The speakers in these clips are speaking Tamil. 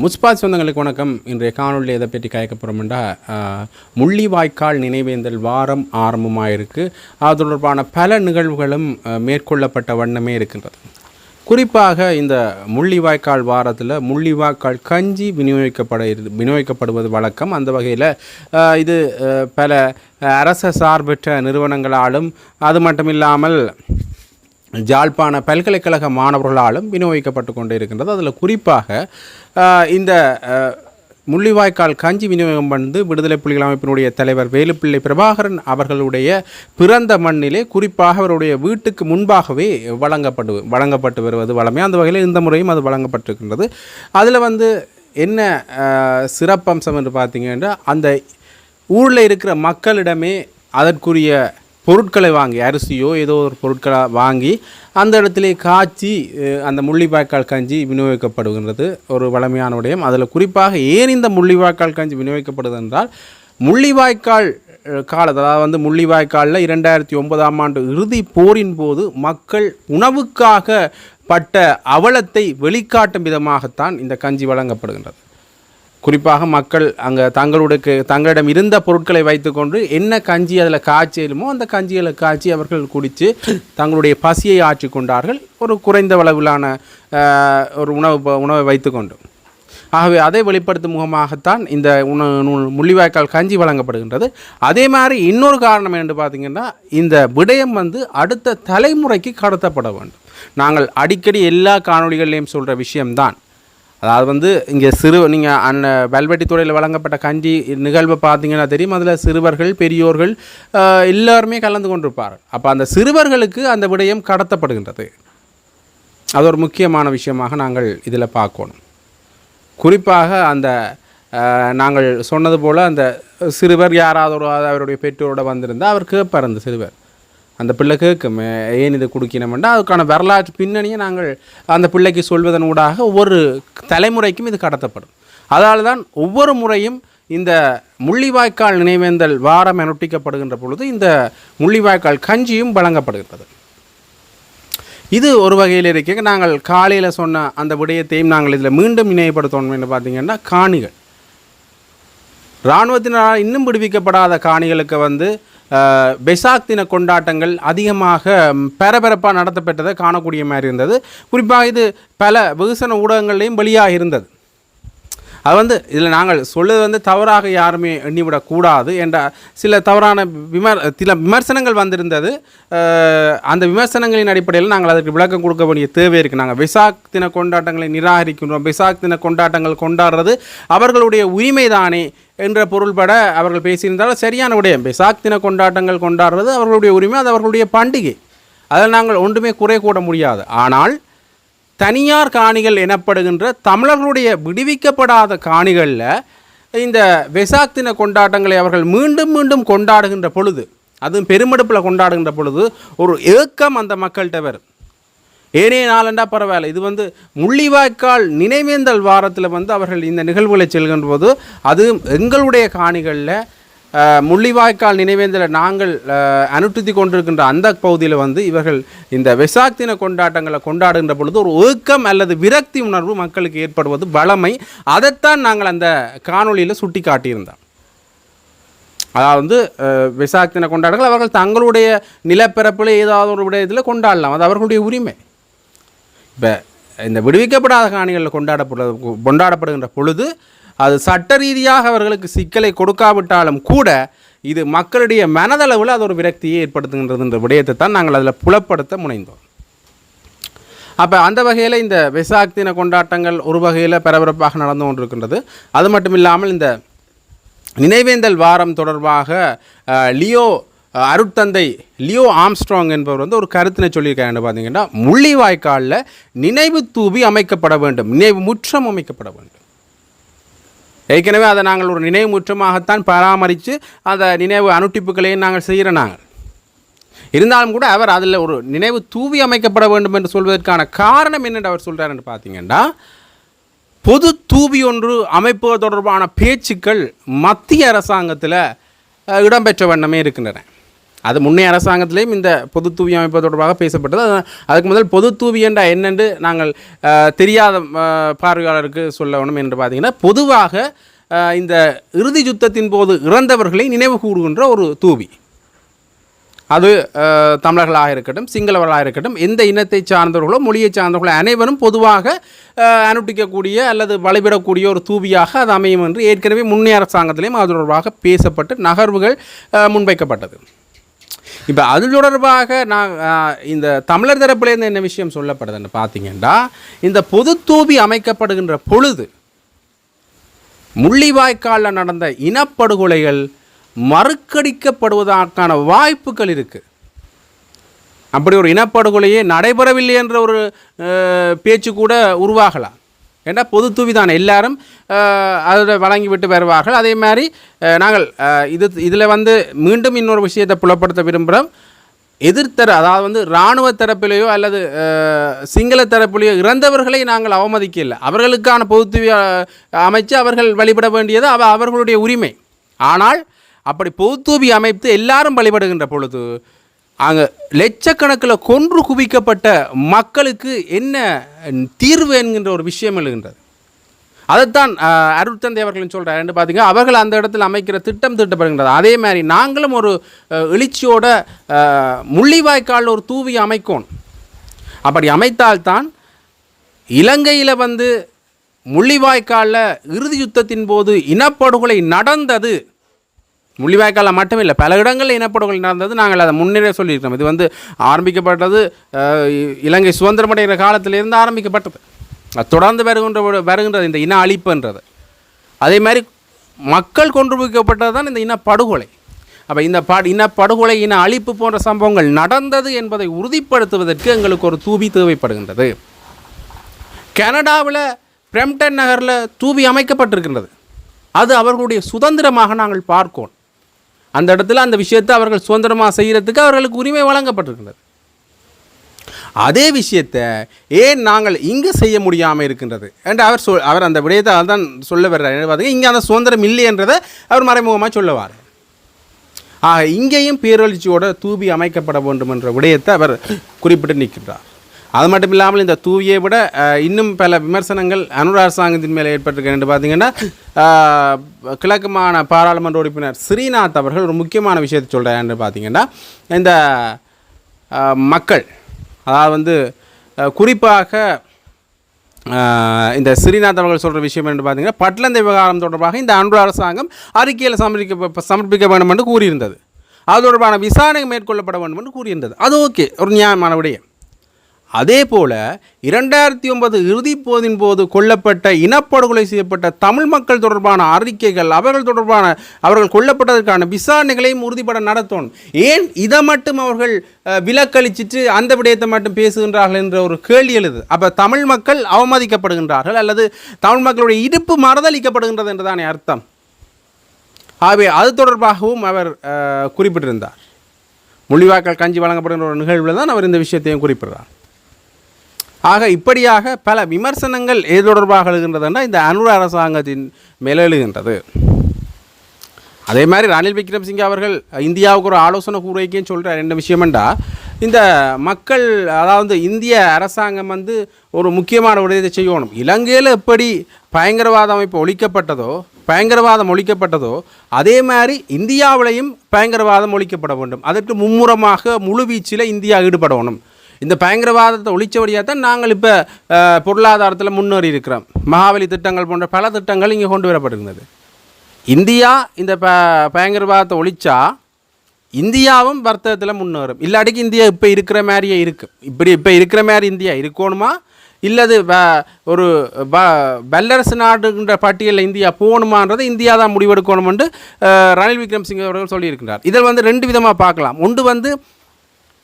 முஸ்பாத் சொந்தங்களுக்கு வணக்கம். இன்றைய காணொலியில் எதை பற்றி கேட்க போகிறோம்னா முள்ளிவாய்க்கால் நினைவேந்தல் வாரம் ஆரம்பமாயிருக்கு. அது தொடர்பான பல நிகழ்வுகளும் மேற்கொள்ளப்பட்ட வண்ணமே இருக்கின்றது. குறிப்பாக இந்த முள்ளிவாய்க்கால் வாரத்தில் முள்ளிவாய்க்கால் கஞ்சி விநியோகிக்கப்பட விநியோகிக்கப்படுவது வழக்கம். அந்த வகையில் இது பல அரச சார்பற்ற நிறுவனங்களாலும் அது மட்டும் இல்லாமல் ஜாழ்ப்பாண பல்கலைக்கழக மாணவர்களாலும் விநியோகிக்கப்பட்டு கொண்டு இருக்கின்றது அதில் குறிப்பாக இந்த முள்ளிவாய்க்கால் கஞ்சி விநியோகம் வந்து விடுதலை புலிகள் அமைப்பினுடைய தலைவர் வேலுப்பிள்ளை பிரபாகரன் அவர்களுடைய பிறந்த மண்ணிலே குறிப்பாக அவருடைய வீட்டுக்கு முன்பாகவே வழங்கப்படு வழங்கப்பட்டு வருவது வளமே அந்த வகையில் இந்த முறையும் அது வழங்கப்பட்டிருக்கின்றது. அதில் வந்து என்ன சிறப்பம்சம் என்று பார்த்தீங்கன்னா அந்த ஊரில் இருக்கிற மக்களிடமே அதற்குரிய பொருட்களை வாங்கி அரிசியோ ஏதோ ஒரு பொருட்களை வாங்கி அந்த இடத்திலே காய்ச்சி அந்த முள்ளிவாய்க்கால் கஞ்சி விநியோகிக்கப்படுகின்றது. ஒரு வளமையான விடயம் அதில் குறிப்பாக ஏன் இந்த முள்ளிவாய்க்கால் கஞ்சி விநியோகிக்கப்படுது என்றால் முள்ளிவாய்க்கால் காலத்தில் அதாவது வந்து முள்ளிவாய்க்காலில் இரண்டாயிரத்தி ஒன்பதாம் ஆண்டு இறுதி போரின் போது மக்கள் உணவுக்காக பட்ட அவலத்தை வெளிக்காட்டும் விதமாகத்தான் இந்த கஞ்சி வழங்கப்படுகின்றது. குறிப்பாக மக்கள் அங்கே தங்களுடைய தங்களிடம் இருந்த பொருட்களை வைத்துக்கொண்டு என்ன கஞ்சி அதில் காய்ச்சலுமோ அந்த கஞ்சிகளை காய்ச்சி அவர்கள் குடித்து தங்களுடைய பசியை ஆற்றி கொண்டார்கள் ஒரு குறைந்த அளவிலான ஒரு உணவு ப- உணவை வைத்துக்கொண்டு. ஆகவே அதை வெளிப்படுத்தும் முகமாகத்தான் இந்த உண நூ- முள்ளிவாய்க்கால் கஞ்சி வழங்கப்படுகின்றது. அதே மாதிரி இன்னொரு காரணம் என்று பார்த்தீங்கன்னா இந்த விடயம் வந்து அடுத்த தலைமுறைக்கு கடத்தப்பட வேண்டும். நாங்கள் அடிக்கடி எல்லா காணொளிகள்லையும் சொல்கிற விஷயம்தான். அதாவது வந்து இங்கே சிறு நீங்கள் அந்த வெல்வெட்டி துறையில் வழங்கப்பட்ட கஞ்சி நிகழ்வை பார்த்தீங்கன்னா தெரியும். அதில் சிறுவர்கள் பெரியோர்கள் எல்லாருமே கலந்து கொண்டிருப்பார். அப்போ அந்த சிறுவர்களுக்கு அந்த விடயம் கடத்தப்படுகின்றது. அது ஒரு முக்கியமான விஷயமாக நாங்கள் இதில் பார்க்கணும். குறிப்பாக அந்த நாங்கள் சொன்னது போல் அந்த சிறுவர் யாராவது அவருடைய பெற்றோரோட வந்திருந்தால் அவர் கேட்பார் அந்த சிறுவர். அந்த பிள்ளை கேட்கும் ஏன் இது குடிக்கணுமெண்டா அதுக்கான வரலாற்று பின்னணியை நாங்கள் அந்த பிள்ளைக்கு சொல்வதன் ஊடாக ஒவ்வொரு தலைமுறைக்கும் இது கடத்தப்படும். அதனால தான் ஒவ்வொரு முறையும் இந்த முள்ளிவாய்க்கால் நினைவேந்தல் வாரம் அனுஷ்டிக்கப்படுகின்ற பொழுது இந்த முள்ளிவாய்க்கால் கஞ்சியும் வழங்கப்படுகின்றது. இது ஒரு வகையில் இருக்க நாங்கள் காலையில் சொன்ன அந்த விடயத்தையும் நாங்கள் இதில் மீண்டும் நினைவுபடுத்தணும் என்று பார்த்தீங்கன்னா காணிகள். இராணுவத்தினால் இன்னும் விடுவிக்கப்படாத காணிகளுக்கு வந்து பெசாக் தின கொண்டாட்டங்கள் அதிகமாக பரபரப்பாக நடத்தப்பட்டதை காணக்கூடிய மாதிரி இருந்தது. குறிப்பாக இது பல வெகுசன ஊடகங்கள்லையும் வெளியாக இருந்தது. அது வந்து இதில் நாங்கள் சொல்லுவது வந்து தவறாக யாருமே எண்ணிவிடக்கூடாது என்ற சில தவறான விமர் சில விமர்சனங்கள் வந்திருந்தது. அந்த விமர்சனங்களின் அடிப்படையில் நாங்கள் அதற்கு விளக்கம் கொடுக்க வேண்டிய தேவை இருக்குது நாங்கள் விசாக் தின கொண்டாட்டங்களை நிராகரிக்கின்றோம். விசாக் தின கொண்டாட்டங்கள் கொண்டாடுறது அவர்களுடைய உரிமைதானே என்ற பொருள்பட அவர்கள் பேசியிருந்தால் சரியான விடயம். பெசாக் தின கொண்டாட்டங்கள் கொண்டாடுறது அவர்களுடைய உரிமை அது அவர்களுடைய பண்டிகை. அதில் நாங்கள் ஒன்றுமே குறை கூட முடியாது. ஆனால் தனியார் காணிகள் எனப்படுகின்ற தமிழர்களுடைய விடுவிக்கப்படாத காணிகளில் இந்த வெசாக் தின கொண்டாட்டங்களை அவர்கள் மீண்டும் மீண்டும் கொண்டாடுகின்ற பொழுது அதுவும் பெருமெடுப்பில் கொண்டாடுகின்ற பொழுது ஒரு ஏக்கம் அந்த மக்கள்கிட்ட வரும். ஏனைய நாளண்டா பரவாயில்ல. இது வந்து முள்ளிவாய்க்கால் நினைவேந்தல் வாரத்தில் வந்து அவர்கள் இந்த நிகழ்வுகளை செல்கின்ற போது அது எங்களுடைய காணிகளில் முள்ளிவாய்க்கால் நினைவேந்தலை நாங்கள் அனுட்டுத்தி கொண்டிருக்கின்ற அந்த பகுதியில் வந்து இவர்கள் இந்த வெசாக் தின கொண்டாட்டங்களை கொண்டாடுகின்ற பொழுது ஒரு ஏக்கம் அல்லது விரக்தி உணர்வு மக்களுக்கு ஏற்படுவது வளமை. அதைத்தான் நாங்கள் அந்த காணொளியில் சுட்டி காட்டியிருந்தோம் அதாவது அஹ், விசாக் தின கொண்டாடங்கள் அவர்கள் தங்களுடைய நிலப்பரப்பில் ஏதாவது ஒரு விடயத்தில் கொண்டாடலாம். அது அவர்களுடைய உரிமை. இப்போ இந்த விடுவிக்கப்படாத காணிகளில் கொண்டாடப்பட கொண்டாடப்படுகின்ற பொழுது அது சட்ட ரீதியாக அவர்களுக்கு சிக்கலை கொடுக்காவிட்டாலும் கூட இது மக்களுடைய மனதளவில் அது ஒரு விரக்தியை ஏற்படுத்துகின்றதுன்ற விடயத்தை தான் நாங்கள் அதில் புலப்படுத்த முனைந்தோம். அப்போ அந்த வகையில் இந்த வெசாக் தின கொண்டாட்டங்கள் ஒரு வகையில் பரபரப்பாக நடந்து கொண்டிருக்கின்றது. அது மட்டும் இல்லாமல் இந்த நினைவேந்தல் வாரம் தொடர்பாக லியோ அருட்தந்தை லியோ ஆம்ஸ்ட்ராங் என்பவர் வந்து ஒரு கருத்தினை சொல்லியிருக்காரு பார்த்தீங்கன்னா முள்ளிவாய்க்காலில் நினைவு தூவி அமைக்கப்பட வேண்டும். நினைவு முற்றம் அமைக்கப்பட வேண்டும். ஏற்கனவே அதை நாங்கள் ஒரு நினைவு முற்றமாகத்தான் பராமரித்து அந்த நினைவு அனுட்டிப்புகளையும் நாங்கள் செய்கிற நாங்கள். இருந்தாலும் கூட அவர் அதில் ஒரு நினைவு தூவி அமைக்கப்பட வேண்டும் என்று சொல்வதற்கான காரணம் என்னென்று அவர் சொல்கிறாருன்னு பார்த்தீங்கன்னா பொது தூவி ஒன்று அமைப்பு தொடர்பான பேச்சுக்கள் மத்திய அரசாங்கத்தில் இடம்பெற்ற வண்ணமே இருக்கின்றன. அது முன்னைய அரசாங்கத்திலேயும் இந்த பொது தூவி அமைப்பு தொடர்பாக பேசப்பட்டது. அது- அதுக்கு முதல் பொது தூவி என்னென்று நாங்கள் தெரியாத பார்வையாளருக்கு சொல்ல வேணும் என்று பார்த்தீங்கன்னா பொதுவாக இந்த இறுதி யுத்தத்தின் போது இறந்தவர்களை நினைவு கூறுகின்ற ஒரு தூவி. அது தமிழர்களாக இருக்கட்டும் சிங்களவர்களாக இருக்கட்டும் எந்த இனத்தை சார்ந்தவர்களோ மொழியை சார்ந்தவர்களோ அனைவரும் பொதுவாக அனுட்டிக்கக்கூடிய அல்லது வழிபடக்கூடிய ஒரு தூவியாக அது அமையும் என்று ஏற்கனவே முன்னைய அரசாங்கத்திலையும் அது தொடர்பாக பேசப்பட்டு நகர்வுகள் முன்வைக்கப்பட்டது. இப்போ அது தொடர்பாக நான் இந்த தமிழர் தரப்புலேருந்து என்ன விஷயம் சொல்லப்படுதுன்னு பார்த்தீங்கன்னா இந்த பொது தூபி அமைக்கப்படுகின்ற பொழுது முள்ளிவாய்க்காலில் நடந்த இனப்படுகொலைகள் மறுக்கடிக்கப்படுவதற்கான வாய்ப்புகள் இருக்குது அப்படி ஒரு இனப்படுகொலையே நடைபெறவில்லை என்ற ஒரு பேச்சு கூட உருவாகலாம். ஏன்னா பொது தூவி தான் எல்லாரும் அஹ், அதை வழங்கிவிட்டு வருவார்கள். அதே மாதிரி நாங்கள் இது இதில் வந்து மீண்டும் இன்னொரு விஷயத்தை புலப்படுத்த விரும்புகிறோம். எதிர்த்தர அதாவது வந்து இராணுவ தரப்பிலேயோ அல்லது சிங்கள தரப்பிலேயோ இறந்தவர்களை நாங்கள் அவமதிக்கல அவர்களுக்கான பொதுத்துவி அமைச்சு அவர்கள் வழிபட வேண்டியது அவ அவர்களுடைய உரிமை. ஆனால் அப்படி பொதுத்தூவி அமைத்து எல்லாரும் வழிபடுகின்ற பொழுது அங்கே லட்சக்கணக்கில் கொன்று குவிக்கப்பட்ட மக்களுக்கு என்ன தீர்வு என்கின்ற ஒரு விஷயம் எழுகின்றது. அதைத்தான் அஹ், அருட்தந்தை அவர்கள் சொல்கிறார் என்று பார்த்தீங்க அவர்கள் அந்த இடத்தில் அமைக்கிற திட்டம் திட்டப்படுகின்றது. அதே மாதிரி நாங்களும் ஒரு எழுச்சியோட முள்ளிவாய்க்கால் ஒரு தூவி அமைக்கணும். அப்படி அமைத்தால்தான் இலங்கையில் வந்து முள்ளிவாய்க்காலில் இறுதி யுத்தத்தின் போது இனப்படுகொலை நடந்தது முள்ளிவாய்க்காலில் மட்டும் இல்லை பல இடங்களில் இனப்படுகொலை நடந்தது. நாங்கள் அதை முன்னரே சொல்லியிருக்கோம் இது வந்து ஆரம்பிக்கப்பட்டது இலங்கை சுதந்திரம் இலங்கை சுதந்திரமடைகிற காலத்திலிருந்து ஆரம்பிக்கப்பட்டது. அது தொடர்ந்து வருகின்ற வருகின்றது இந்த இன அழிப்புன்றது. அதே மாதிரி மக்கள் கொண்டு தான் இந்த இனப்படுகொலை. அப்போ இந்த பா இனப்படுகொலை இன அழிப்பு போன்ற சம்பவங்கள் நடந்தது என்பதை உறுதிப்படுத்துவதற்கு எங்களுக்கு ஒரு தூவி தேவைப்படுகின்றது. கனடாவில் பிரம்டன் நகரில் தூவி அமைக்கப்பட்டிருக்கின்றது. அது அவர்களுடைய சுதந்திரமாக நாங்கள் பார்க்கோம். அந்த இடத்துல அந்த விஷயத்தை அவர்கள் சுதந்திரமாக செய்கிறதுக்கு அவர்களுக்கு உரிமை வழங்கப்பட்டிருக்கின்றது. அதே விஷயத்தை ஏன் நாங்கள் இங்கே செய்ய முடியாமல் இருக்கின்றது? என்று அவர் சொல் அவர் அந்த விடயத்தை தான் சொல்ல வர்றார். பார்த்தீங்க இங்கே அந்த சுதந்திரம் இல்லைன்றதை அவர் மறைமுகமாக சொல்லுவார். ஆக இங்கேயும் பேரழிச்சியோட தூவி அமைக்கப்பட வேண்டும் என்ற விடயத்தை அவர் குறிப்பிட்டு நிற்கின்றார். அது மட்டும் இல்லாமல் இந்த தூவியை விட இன்னும் பல விமர்சனங்கள் அனுர அரசாங்கத்தின் மேலே ஏற்பட்டிருக்கு என்று பார்த்தீங்கன்னா கிழக்குமான கிழக்கு மாகாண பாராளுமன்ற உறுப்பினர் ஸ்ரீநாத் அவர்கள் ஒரு முக்கியமான விஷயத்தை சொல்கிறார் என்று பார்த்தீங்கன்னா இந்த மக்கள் அதாவது வந்து குறிப்பாக இந்த ஸ்ரீநாத் அவர்கள் சொல்கிற விஷயம் என்று பார்த்தீங்கன்னா பட்லந்த விவகாரம் தொடர்பாக இந்த அன்று அரசாங்கம் அறிக்கையில் சமர்ப்பிக்க சமர்ப்பிக்க வேண்டும் என்று கூறியிருந்தது. அது தொடர்பான விசாரணை மேற்கொள்ளப்பட வேண்டும் என்று கூறியிருந்தது. அது ஓகே ஒரு நியாயமான விடயம். அதே போல இரண்டாயிரத்தி ஒன்பது இறுதிப்போதின் போது கொல்லப்பட்ட இனப்படுகொலை செய்யப்பட்ட தமிழ் மக்கள் தொடர்பான அறிக்கைகள் அவர்கள் தொடர்பான அவர்கள் கொல்லப்பட்டதற்கான விசாரணைகளையும் உறுதிப்பட நடத்தணும் ஏன் இதை மட்டும் அவர்கள் விலக்களிச்சிட்டு அந்த விடயத்தை மட்டும் பேசுகின்றார்கள் என்ற ஒரு கேள்வி எழுது. அப்போ தமிழ் மக்கள் அவமதிக்கப்படுகின்றார்கள் அல்லது தமிழ் மக்களுடைய இடுப்பு மறுதளிக்கப்படுகின்றது என்றுதானே அர்த்தம். ஆகவே அது தொடர்பாகவும் அவர் குறிப்பிட்டிருந்தார். மொழிவாக்கள் கஞ்சி வழங்கப்படுகின்ற ஒரு நிகழ்வில் தான் அவர் இந்த விஷயத்தையும் குறிப்பிடுறார். ஆக இப்படியாக பல விமர்சனங்கள் எது தொடர்பாக எழுகின்றதுன்னா இந்த அனுர அரசாங்கத்தின் மேலே எழுகின்றது. அதே மாதிரி ரணில் விக்ரம்சிங்கே அவர்கள் இந்தியாவுக்கு ஒரு ஆலோசனை கூறுவைக்கும் சொல்கிற ரெண்டு விஷயமெண்டா இந்த மக்கள் அதாவது இந்திய அரசாங்கம் வந்து ஒரு முக்கியமான விடயத்தை செய்யணும். இலங்கையில் எப்படி பயங்கரவாத அமைப்பு ஒழிக்கப்பட்டதோ பயங்கரவாதம் ஒழிக்கப்பட்டதோ அதே மாதிரி இந்தியாவிலையும் பயங்கரவாதம் ஒழிக்கப்பட வேண்டும். அதற்கு மும்முரமாக முழுவீச்சில் இந்தியா ஈடுபடணும். இந்த பயங்கரவாதத்தை ஒழிச்சபடியாக தான் நாங்கள் இப்போ பொருளாதாரத்தில் முன்னேறி இருக்கிறோம். மகாவலி திட்டங்கள் போன்ற பல திட்டங்கள் இங்கே கொண்டு வரப்படுகிறது இந்தியா இந்த ப பயங்கரவாதத்தை ஒழிச்சா இந்தியாவும் வர்த்தகத்தில் முன்னேறும். இல்லாட்டிக்கு இந்தியா இப்போ இருக்கிற மாதிரியே இருக்குது இப்படி இப்போ இருக்கிற மாதிரி இந்தியா இருக்கணுமா? இல்லது வ- ஒரு ப வல்லரசு நாடுன்ற பட்டியலில் இந்தியா போகணுமான்றதை இந்தியா தான் முடிவெடுக்கணும் என்று ரணில் விக்ரம்சிங்கே அவர்கள் சொல்லியிருக்கிறார். இதில் வந்து ரெண்டு விதமாக பார்க்கலாம். ஒன்று வந்து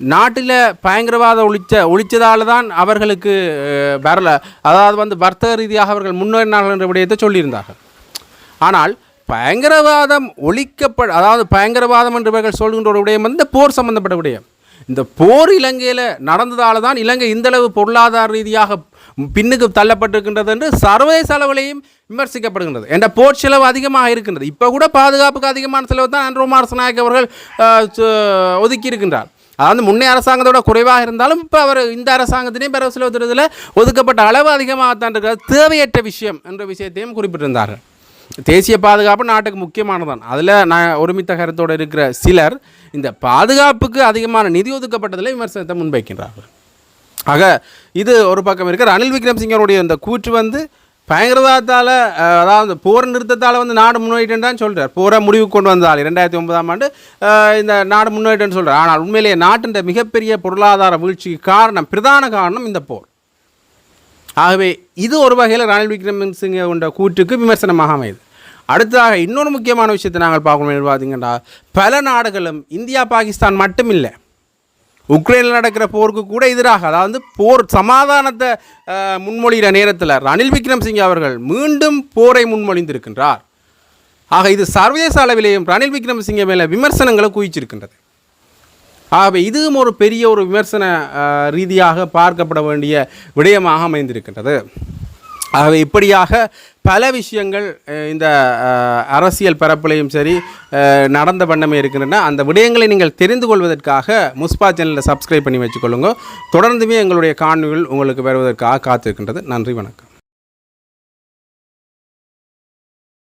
நாட்டில் பயங்கரவாதம் ஒழிச்ச ஒழிச்சதால தான் அவர்களுக்கு அஹ், வரல. அதாவது வந்து வர்த்தக ரீதியாக அவர்கள் முன்னேறினார்கள் என்ற விடயத்தை சொல்லியிருந்தார்கள். ஆனால் பயங்கரவாதம் ஒழிக்கப்பட அதாவது பயங்கரவாதம் என்று இவர்கள் சொல்கின்ற ஒரு விடயம் வந்து போர் சம்பந்தப்பட்ட விடயம். இந்த போர் இலங்கையில் நடந்ததால் தான் இலங்கை இந்தளவு பொருளாதார ரீதியாக பின்னுக்கு தள்ளப்பட்டிருக்கின்றது என்று சர்வதேச அளவிலையும் விமர்சிக்கப்படுகின்றது. என்ற போர் செலவு அதிகமாக இருக்கின்றது. இப்போ கூட பாதுகாப்புக்கு அதிகமான செலவு தான் ஆண்ட்ரோ மார்சநாயக் அவர்கள் ஒதுக்கி இருக்கின்றார் அதாவது முன்னே அரசாங்கத்தோட குறைவாக இருந்தாலும் இப்போ அவர் இந்த அரசாங்கத்தினையும் பெற செலவு ஒதுக்கப்பட்ட அளவு அதிகமாகத்தான் இருக்கிறது. தேவையற்ற விஷயம் என்ற விஷயத்தையும் குறிப்பிட்டிருந்தார்கள் தேசிய பாதுகாப்பு நாட்டுக்கு முக்கியமானதான் அதில் நான் ஒருமித்த கருத்தோடு இருக்கிற சிலர் இந்த பாதுகாப்புக்கு அதிகமான நிதி ஒதுக்கப்பட்டதில் விமர்சனத்தை முன்வைக்கின்றார்கள். ஆக இது ஒரு பக்கம் இருக்கிற ரணில் விக்ரம்சிங்கருடைய இந்த கூற்று வந்து பயங்கரவாதத்தால் அதாவது போர் நிறுத்தத்தால் வந்து நாடு முன்னேறிட்டுன்னு சொல்கிறார் போரை முடிவு கொண்டு வந்தால் இரண்டாயிரத்தி ஒன்பதாம் ஆண்டு இந்த நாடு முன்னேறிட்டுன்னு சொல்கிறார் ஆனால் உண்மையிலேயே நாட்டின் மிகப்பெரிய பொருளாதார வீழ்ச்சிக்கு காரணம் பிரதான காரணம் இந்த போர். ஆகவே இது ஒரு வகையில் ரணில் விக்ரமசிங்க கொண்ட கூற்றுக்கு விமர்சனமாக அமையுது. அடுத்ததாக இன்னொரு முக்கியமான விஷயத்தை நாங்கள் பார்க்கணும் பார்த்தீங்கன்னா பல நாடுகளும் இந்தியா பாகிஸ்தான் மட்டும் இல்லை உக்ரைனில் நடக்கிற போருக்கு கூட எதிராக அதாவது போர் சமாதானத்தை முன்மொழிகிற நேரத்தில் ரணில் விக்ரம்சிங்கே அவர்கள் மீண்டும் போரை முன்மொழிந்திருக்கின்றார். ஆக இது சர்வதேச அளவிலேயும் ரணில் விக்ரமசிங்கே மேலே விமர்சனங்களை குவிச்சிருக்கின்றது. ஆகவே இதுவும் ஒரு பெரிய ஒரு விமர்சன ரீதியாக பார்க்கப்பட வேண்டிய விடயமாக அமைந்திருக்கின்றது. ஆகவே இப்படியாக பல விஷயங்கள் இந்த அரசியல் பரப்புலையும் சரி நடந்த வண்ணமே இருக்கின்றன. அந்த விடயங்களை நீங்கள் தெரிந்து கொள்வதற்காக முஸ்பா சேனலில் சப்ஸ்கிரைப் பண்ணி வச்சுக்கொள்ளுங்க. தொடர்ந்துமே எங்களுடைய காணொலிகள் உங்களுக்கு வருவதற்காக காத்திருக்கின்றது. நன்றி வணக்கம்.